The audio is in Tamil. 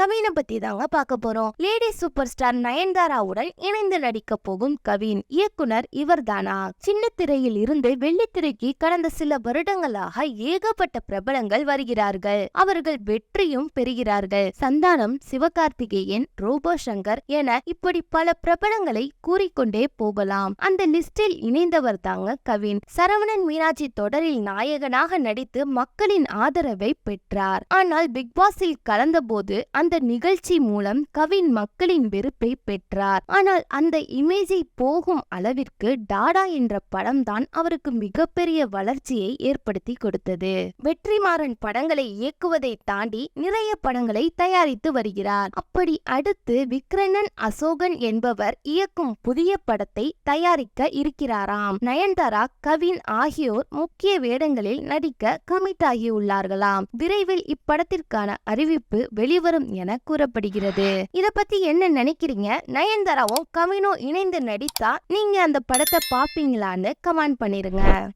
கவினை பத்தி தாங்க பார்க்க போறோம். லேடி சூப்பர் ஸ்டார் நயன்தாராவுடன் இணைந்து நடிக்க போகும் கவின் இயக்குனர் இவர் தானா சின்ன திரையில் இருந்து வெள்ளித்திரைக்கு கடந்த சில வருடங்களாக ஏகப்பட்ட பிரபலங்கள் வருகிறார்கள். அவர்கள் வெற்றியும் பெறுகிறார்கள். சந்தானம் சிவகார்த்திகேயன் ரோபோ சங்கர் என இப்படி பல பிரபலங்களை கூறிக்கொண்டே போகலாம். அந்த லிஸ்டில் இணைந்தவர் தாங்க கவின். சரவணன் மீனாட்சி தொடரில் நாயகனாக நடித்து மக்களின் ஆதரவை பெற்றார். ஆனால் பிக் பாஸில் கலந்தபோது அந்த நிகழ்ச்சி மூலம் கவின் மக்களின் வெறுப்பை பெற்றார். ஆனால் அந்த இமேஜை போகும் அளவிற்கு டாடா என்ற படம் தான் அவருக்கு மிகப்பெரிய வளர்ச்சியை ஏற்படுத்தி கொடுத்தது. வெற்றிமாறன் படங்களை இயக்குவதை தாண்டி நிறைய படங்களை தயாரித்து வருகிறார். அப்படி அடுத்து விக்ரணன் அசோகன் என்பவர் இயக்கும் புதிய படத்தை தயாரிக்க இருக்கிறாராம். நயன்தாரா கவின் ஆகியோர் முக்கிய வேடங்களில் நடிக்க கமிட் ஆகியுள்ளார்களாம் விரைவில் இப்படத்திற்கான அறிவிப்பு வெளிவரும் என கூறப்படுகிறது. இத பத்தி என்ன நினைக்கிறீங்க? நயன்தாராவும் கவினோ இணைந்து நடித்தா நீங்க அந்த படத்தை பாப்பீங்களான்னு கமெண்ட் பண்ணிருங்க.